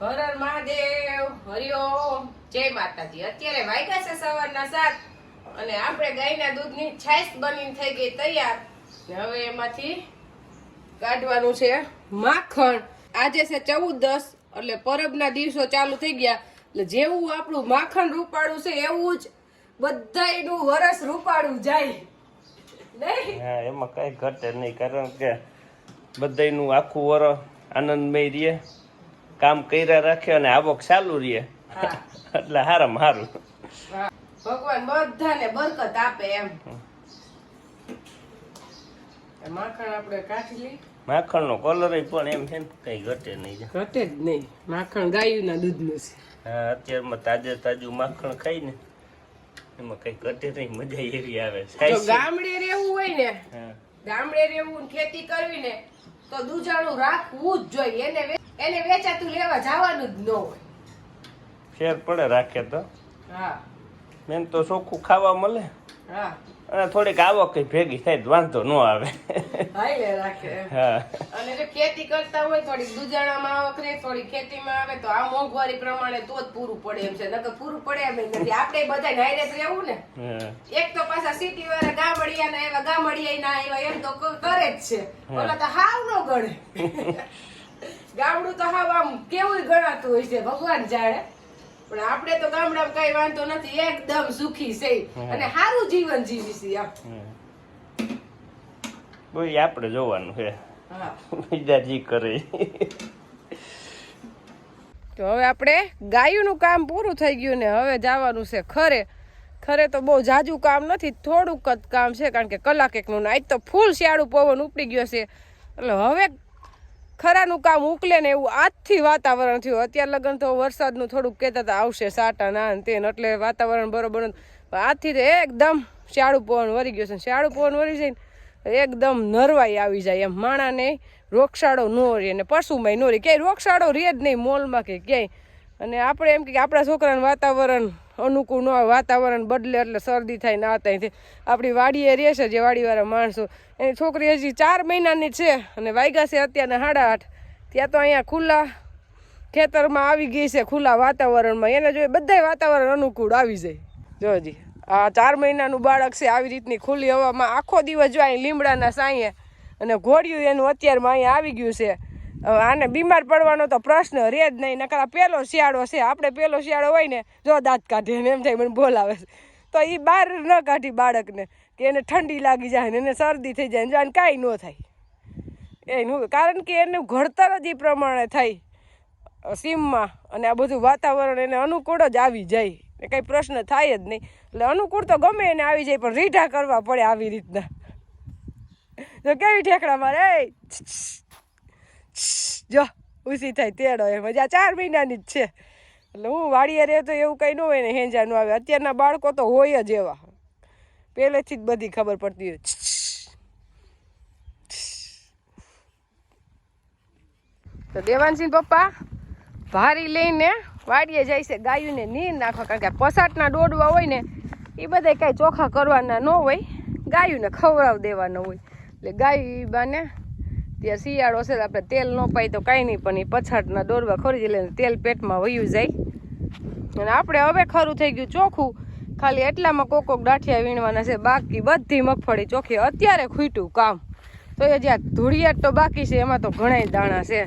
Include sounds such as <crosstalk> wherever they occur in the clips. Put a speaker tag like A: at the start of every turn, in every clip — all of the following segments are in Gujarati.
A: હર હર મહાદેવ હરિઓમ જય માતાજી. અત્યારે વાગ્યા છે સવારના સાત અને આપણે ગાયના દૂધની છાશ બનીને થઈ ગઈ તૈયાર. હવે એમાંથી કાઢવાનું છે માખણ. આજે છે ચૌદ દસ એટલે પરબના દિવસો ચાલુ થઈ ગયા. એટલે જેવું આપણું માખણ રૂપાળું છે એવું જ બધાયનું વરસ રૂપાળું જાય. નહીં?
B: એમાં કઈ ઘટે નહીં, કારણ કે બધાયનું આખું વરસ આનંદમય રહે. કામ કર્યા રાખે અને આવક ચાલુ રહે. એટલે હારામાં હારું.
A: ભગવાન બધાને બરકત આપે એમ. માખણ આપણે કાઢી લઈ
B: માખણનો કલર પણ એમ છે ને કઈ ઘટે નહીં
A: ઘટે જ નહીં. માખણ ગાયુંના દૂધનું છે.
B: હા અત્યારમાં તાજે તાજું માખણ ખાઈ ને એમાં કઈ ઘટે નહીં મજા એવી આવે.
A: જો ગામડે રહેવું હોય ને ગામડે રહેવું ખેતી કરવી ને તો દૂધાણું રાખવું જ જોઈએ. એને એને વેચાતું લેવા જવાનું જ ન હોય.
B: ફેર પડે રાખે તો.
A: હા.
B: મેન તો ચોખ્ખું ખાવા મળે.
A: હા.
B: અને થોડીક આવક ભેગી થાય વાંધો ન આવે.
A: હાઈલે રાખે.
B: હા.
A: અને જો ખેતી કરતા હોય થોડીક દુજાણામાં આવક રહે થોડી ખેતીમાં આવે તો આ મોંઘવારી પ્રમાણે તો જ પૂરું પડે એમ છે. નકર પૂરું પડે એમ નથી આપણે બધા નાયરે જ રહેવું ને. એક તો પાછા સિટી વાળા ગામડિયા ના એવા ગામડિયા ના એવા એમ તો કરે જ છે. ઓલા તો હાવ નો ગણે. <laughs> ગામડું તો હાવ આમ કેવું ગણાતું હોય છે ભગવાન જાણે. પણ આપણે તો ગામડામાં કઈ વાંધો નથી એકદમ સુખી છે. અને સારું જીવન જીવી છે આમ.
B: હમ. આપણે જોવાનું છે.
A: હા.
B: બીજા જી કરે.
A: તો હવે આપણે ગાયુંનું કામ પૂરું થઈ ગયું ને હવે જવાનું છે ખરે. ખરે તો બહુ જાજુ કામ નથી થોડુંક જ કામ છે કારણ કે કલાક એકનું ને આજ તો ફૂલ શિયાળું પવન ઉપડી ગયો છે. એટલે હવે ખરાનું કામ ઉકલે ને એવું આજથી વાતાવરણ થયું. અત્યારે લગન તો વરસાદનું થોડુંક કહેતા હતા, આવશે સાટા ના તે એટલે વાતાવરણ બરોબર આજથી તો એકદમ શિયાળું પવન વરી ગયો છે શિયાળું પવન વરી જાય ને એકદમ નરવાઈ આવી જાય એમ. માણાને રોગશાળો ન રહે ને પશુમાંય ન રહે. ક્યાંય રોગશાળો રહે જ નહીં, મોલમાં કે ક્યાંય. અને આપણે એમ કે આપણા છોકરાને વાતાવરણ અનુકૂળ ન વાતાવરણ બદલે એટલે શરદી થાય, ના થાય. તે આપણી વાડીએ રહેશે જે વાડીવાળા માણસો. એની છોકરી હજી ચાર મહિનાની છે અને વાગ્યા છે અત્યારના સાડા આઠ. ત્યાં તો અહીંયા ખુલ્લા ખેતરમાં આવી ગઈ છે, ખુલ્લા વાતાવરણમાં. એને જોઈએ બધાય વાતાવરણ અનુકૂળ આવી જાય. જોજી આ ચાર મહિનાનું બાળક છે, આવી રીતની ખુલ્લી હવામાં આખો દિવસ જો અહીં લીમડાના સાંયે અને ઘોડિયું એનું અત્યારમાં અહીંયા આવી ગયું છે. આને બીમાર પડવાનો તો પ્રશ્ન રહે જ નહીં, નકર આ પેલો શિયાળો છે, આપણે પેલો શિયાળો હોય ને, જો દાંત કાઢે ને એમ થાય, મને બોલાવે છે. તો એ બહાર ન કાઢી બાળકને, કે એને ઠંડી લાગી જાય ને એને શરદી થઈ જાય જાણે કાંઈ ન થાય. એનું કારણ કે એનું ઘડતર જ એ પ્રમાણે થાય. સીમમાં, અને આ બધું વાતાવરણ એને અનુકૂળ જ આવી જાય. ને કંઈ પ્રશ્ન થાય જ નહીં. એટલે અનુકૂળ તો ગમે એને આવી જાય, પણ રીઢા કરવા પડે આવી રીતના. તો કેવી ઠેકડા મારે? જો, ઉસી થાય તેડો એ મજા ચાર મહિનાની જ છે. એટલે હું વાડીએ રહે તો એવું કંઈ ન હોય ને હેંજાનું આવે. અત્યારના બાળકો તો હોય જ એવા. પહેલેથી જ બધી ખબર પડતી હોય. તો દેવાનસિંહ પપ્પા, ભારી લઈને વાડીએ જાય છે ગાયુંને નીર નાખવા. કારણ કે પસાટના દોડવા હોય ને, એ બધા કાંઈ ચોખા કરવાના ન હોય. ગાયુંને ખવડાવ દેવાના હોય. એટલે ગાયું બાને ત્યાં શિયાળો છે આપણે તેલ ન પાય તો કાંઈ નહીં, પણ એ પછાટના દોરવા ખોરી એટલે તેલ પેટમાં વયું જાય. અને આપણે હવે ખરું થઈ ગયું ચોખ્ખું. ખાલી એટલામાં કોક કોક દાઠિયા વીણવાના છે, બાકી બધી મગફળી ચોખ્ખી. અત્યારે ખૂટ્યું કામ. તો એ જ્યાં ધૂળિયાટ તો બાકી છે, એમાં તો ઘણાય દાણા છે.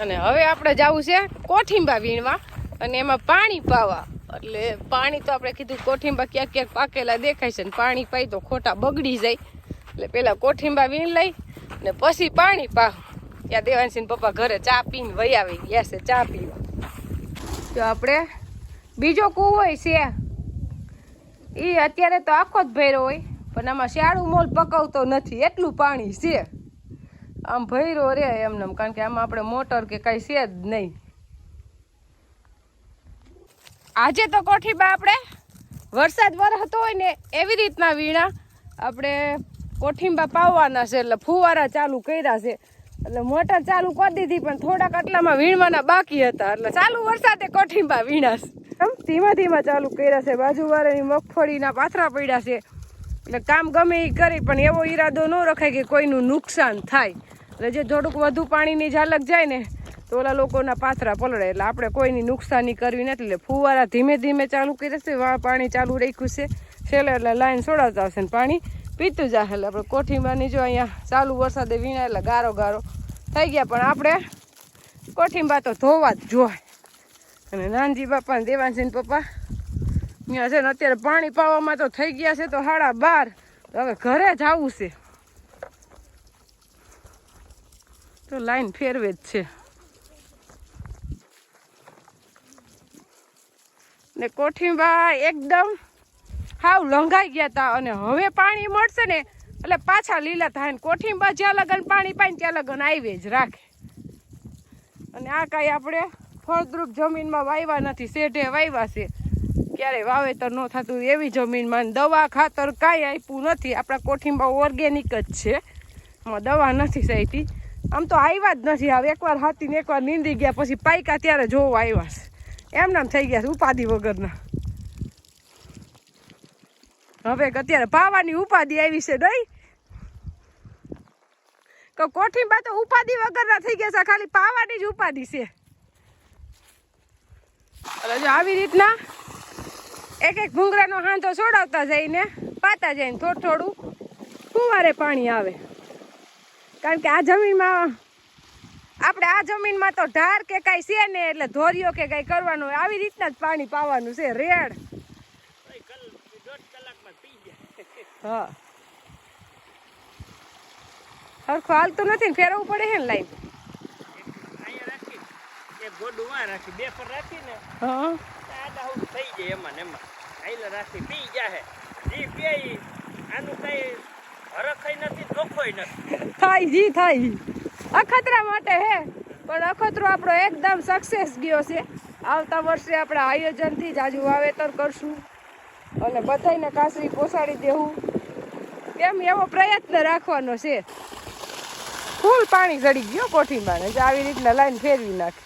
A: અને હવે આપણે જવું છે કોઠીંબા વીણવા, અને એમાં પાણી પાવા. એટલે પાણી તો આપણે કીધું કોઠીંબા ક્યાંક ક્યાંક પાકેલા દેખાય છે ને પાણી પાય તો ખોટા બગડી જાય. એટલે પહેલાં કોઠીંબા વીણ લઈ ને પછી પાણી પાવ ત્યાં દેવાનસિંહ પપ્પા ઘરે ચા પીને વહી આવી ગયા છે, ચા પીવા. તો આપણે બીજો કૂવો છે. એ અત્યારે તો આખો જ ભર્યો હોય, પણ આમાં શિયાળું મોલ પકવતો નથી, એટલું પાણી છે. આમ ભર્યો રે એમને, કારણ કે આમાં આપણે મોટર કે કાંઈ છે જ નહીં. આજે તો કોઠીબા આપણે વરસાદ વરસતો હોય ને એવી રીતના વીણા. આપણે કોઠીંબા પાવવાના છે એટલે ફુવારા ચાલુ કર્યા છે. એટલે મોટર ચાલુ કરી દીધી, પણ થોડાક આટલામાં વીણવાના બાકી હતા. એટલે ચાલુ વરસાદે કોઠીંબા વીણાશ આમ ધીમા ધીમા ચાલુ કર્યા છે. બાજુવાળાની મગફળીના પાથરા પડ્યા છે. એટલે કામ ગમે એ કરી, પણ એવો ઈરાદો ન રખાય કે કોઈનું નુકસાન થાય. એટલે જે થોડુંક વધુ પાણીની ઝાલક જાય ને, તો ઓલા લોકોના પાથરા પલળે. એટલે આપણે કોઈની નુકસાની કરવી નથી. એટલે ફુવારા ધીમે ધીમે ચાલુ કરી છે. પાણી ચાલુ રાખ્યું છે. છેલ્લે એટલે લાઈન છોડાતા હશે ને પાણી. પીતું જશે એટલે આપણે કોઠીંબાની જો અહીંયા ચાલુ વરસાદે વીણા એટલે ગારો ગારો. થઈ ગયા, પણ આપણે કોઠીંબા તો ધોવા જ જોઈએ અને નાનજી બાપા ને દેવાનસિંહ પપ્પા ત્યાં છે ને અત્યારે પાણી પાવામાં તો થઈ ગયા છે તો સાડા બાર. હવે ઘરે જ આવવું છે. તો લાઈન ફેરવે જ છે. ને કોઠીંબા એકદમ હાવ લંઘાઈ ગયા હતા અને હવે પાણી મળશે ને, એટલે પાછા લીલા થાય ને કોઠીંબા જ્યાં લગન પાણી પાય ત્યાં લગન આવી જ રાખે. અને આ કાંઈ આપણે ફળદ્રુપ જમીનમાં વાવ્યા નથી, શેઢે વાવ્યા છે. ક્યારેય વાવેતર ન થતું એવી જમીનમાં દવા ખાતર કાંઈ આપ્યું નથી. આપણા કોઠીમાં ઓર્ગેનિક જ છે. એમાં દવા નથી સહીતી આમ તો આવ્યા જ નથી હવે. એકવાર હાથીને એકવાર નીંદી ગયા પછી પાયકા ત્યારે જોવા આવ્યા છે. એમ નામ થઈ ગયા છે ઉપાધિ વગરના. હવે અત્યારે પાવાની ઉપાધિ આવી છે નહીં તો કોઠીમાં તો ઉપાધિ વગરના થઈ ગયા છે ખાલી પાવાની જ ઉપાધિ છે. આવી રીતના એક એક ભૂંગળાનો હાંધો છોડાવતા જઈને પાતા જઈને થોડું થોડું ફુવારે પાણી આવે. કારણ કે આ જમીનમાં આપણે આ જમીનમાં તો ઢાર કે કાંઈ છે ને એટલે ધોરિયો કે કાંઈ કરવાનું આવી રીતના જ પાણી પાવાનું છે, રેડ
B: દોઢ કલાકમાં પી જાય
A: હા. સરખું હાલતું નથી ને ફેરવવું પડે છે ને લાઈન.
B: રાખી એક ગોડું વાં રાખી બે પર રાખીને.
A: હા.
B: આડા હું થઈ જાય એમાં ને એમાં. આઈલા રાખી પી જાહે. જી ઈ આનું કઈ હરખઈ નથી ચોખ્ખોય નથી.
A: થાય જી થાય. અખતરા માટે હે પણ અખતરો આપણો એકદમ સક્સેસ ગયો છે. આવતા વર્ષે આપણે આયોજનથી જ આજુ વાવેતર કરશું. અને બધાને કાસરી પોસાડી દેવું. એમ એવો પ્રયત્ન રાખવાનો છે. ફૂલ પાણી ચડી ગયો કોઠીમાં ને આવી રીતના લાઈન ફેરવી નાખે.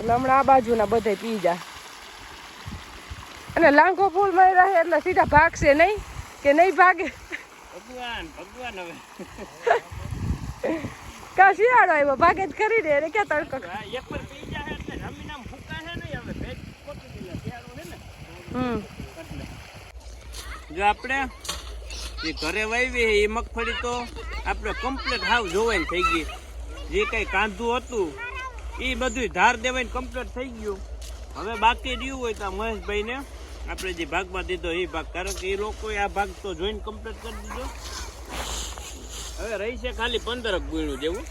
A: એટલે હમણાં આ બાજુના બધે પી જાય અને લાંઘો ફૂલ મળી રહે એટલે સીધા ભાગશે નહીં કે નહીં ભાગે?
B: ભગવાન ભગવાન હવે.
A: કા શિયાળો આવ્યો? ભાગે જ કરી દે એને ક્યાં તડકો?
B: એક પર પી એટલે ફૂકાશે નહીં હવે ભેજ શિયાળો છે ને.
A: હમ.
B: જો આપણે જે ઘરે વાવી એ મગફળી તો આપણે કમ્પ્લીટ હાવ જોવાઈને થઈ ગઈ. જે કંઈ કાંધું હતું એ બધું ધાર દેવાઈને કમ્પ્લીટ થઈ ગયું. હવે બાકી રહ્યું હોય તો મહેશભાઈને આપણે જે ભાગમાં દીધો એ ભાગ. કારણ કે એ લોકોએ આ ભાગ તો જોઈને કમ્પ્લીટ કરી દીધો. હવે રહી છે ખાલી પંદરક ગુણ્યું જેવું.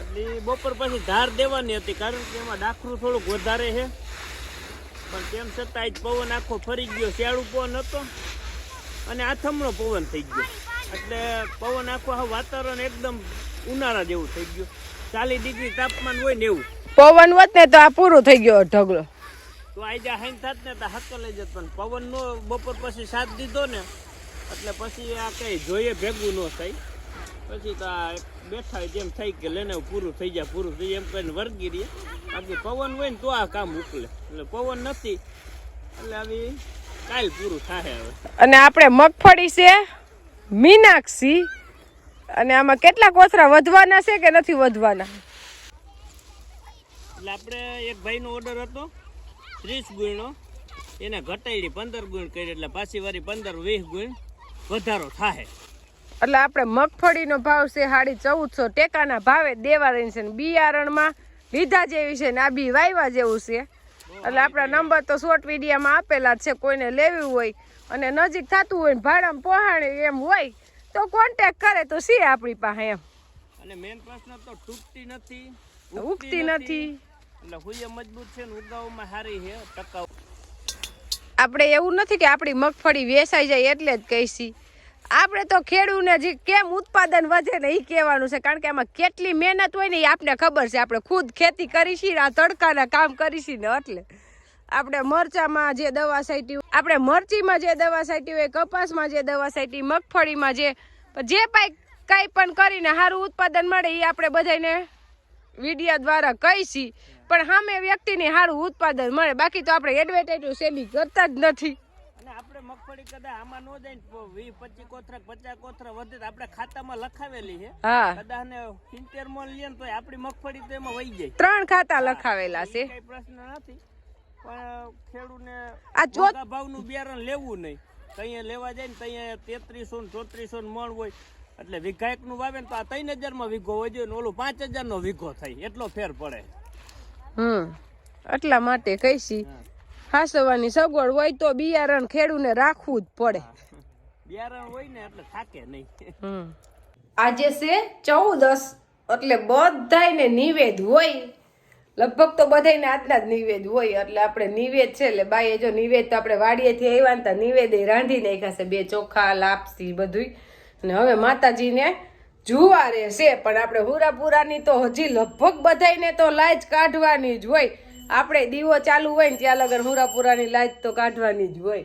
B: એટલે બપોર પછી ધાર દેવાની હતી કારણ કે એમાં ડાખરું થોડુંક વધારે છે. પણ તેમ છતાં આજ પવન આખો ફરી ગયો, શિયાળુ પવન હતો. અને આથમણો પવન થઈ ગયો. એટલે પવન આખો આ વાતાવરણ એકદમ ઉનાળા જેવું થઈ ગયું. ચાલીસ ડિગ્રી તાપમાન હોય ને એવું.
A: પવન હોત ને તો આ પૂરું થઈ ગયો ઢગલો.
B: તો આજે હાઈન થાત ને તો હાથો લઈ જત પણ પવન નો બપોર પછી સાથ દીધો ને એટલે પછી આ કઈ જોઈએ ભેગું ન થાય. પછી તો આ બેઠા જેમ થઈ કે લેને પૂરું થઈ જાય પૂરું થઈ જાય એમ કરીને વર્ગી રહીએ. બાકી પવન હોય ને તો આ કામ ઉકલે એટલે પવન નથી. એટલે આવી કાલ પૂરું થાય હવે.
A: અને આપણે મગફળી છે મીનાક્ષી અને આમાં કેટલા કોથરા વધવાના છે કે નથી વધવાના?
B: એટલે આપણે એક ભાઈનો ઓર્ડર હતો ત્રીસ ગુણનો એને ઘટાડી પંદર ગુણ કરી એટલે પાછી વારી પંદર વીસ ગુણ વધારો થાય.
A: એટલે આપણે મગફળીનો ભાવ છે સાડી ચૌદસો ટેકાના ભાવે દેવા છે ને બિયારણમાં લીધા જેવી છે ને આ બી વાયવા જેવું છે. એટલે આપણા નંબર તો શોર્ટ વિડીયામાં આપેલા છે કોઈને લેવી હોય અને નજીક થતું હોય ને ભાડામાં પહોંચાડે એમ હોય તો કોન્ટેક કરે તો છે આપણી પાસે એમ.
B: અને મેન પ્રશ્ન તો તૂટતી નથી
A: ઉગતી નથી.
B: એટલે હુઈએ મજબૂત છે ને ઉગાવવામાં સારી છે ટકાઉ.
A: આપણે એવું નથી કે આપણી મગફળી વેસાઈ જાય એટલે જ કહીશી. આપણે તો ખેડૂને જે કેમ ઉત્પાદન વધે ને એ કહેવાનું છે, કારણ કે આમાં કેટલી મહેનત હોય ને એ આપને ખબર છે. આપણે ખુદ ખેતી કરીશી ને આ તડકાના કામ કરીશી ને એટલે. આપણે મરચામાં જે દવા સાઈટી આપણે મરચીમાં જે દવા સાઈટી હોય, કપાસમાં જે દવા સાઈટી મગફળીમાં જે જે પાઈ કાંઈ પણ કરીને સારું ઉત્પાદન મળે એ આપણે બધાને વિડીયા દ્વારા કહીશી. પણ સામે વ્યક્તિને સારું ઉત્પાદન મળે. બાકી તો આપણે એડવર્ટાઇઝ સેલી કરતા જ નથી.
B: મગફળી કદાચ આમાં નો જાય વીસ પચીસ કોથરા પચાસ કોથરા વધે આપણે ખાતામાં લખાવેલી છે.
A: હા.
B: કદાચ ને સિત્તેર મોલ લઈએ તો આપણી મગફળી તો એમાં વહી જાય.
A: ત્રણ ખાતા લખાવેલા છે.
B: કઈ પ્રશ્ન નથી. પણ ખેડૂને
A: આ ચો
B: મોટા ભાવનું બિયારણ લેવું નહીં. ત્યાં લેવા જાય ને ત્યાં તેત્રીસો ને ચોત્રીસો ને મણ હોય. એટલે વીઘા એક નું વાવે ને તો આ ત્રણ હજારમાં વીઘો હોય જોઈએ ને ઓલું પાંચ હજાર નો વીઘો થાય. એટલો ફેર પડે.
A: હમ. એટલા માટે કહીશી. હાસવાની સગવડ હોય તો બિયારણ ખેડૂને રાખવું જ પડે.
B: બિયારણ હોય ને એટલે થાકે નહીં.
A: હમ. આજે છે ચૌદસ એટલે બધાયને નિવેદ હોય. લગભગ તો બધાયને આજના જ નિવેદ હોય એટલે આપણે નિવેદ છે એટલે બાઈએ જો નિવેદ તો આપણે વાડીએથી આવ્યા ને તો નિવેદ રાંધી નાખ્યા છે બે ચોખા લાપસી બધુંય. અને હવે માતાજીને જુવારે છે પણ આપણે હુરાપુરાની તો હજી લગભગ બધાયને તો લાજ કાઢવાની જ હોય. આપણે દીવો ચાલુ હોય ને ત્યાં લગન હુરાપુરાની લાજ તો કાઢવાની જ હોય.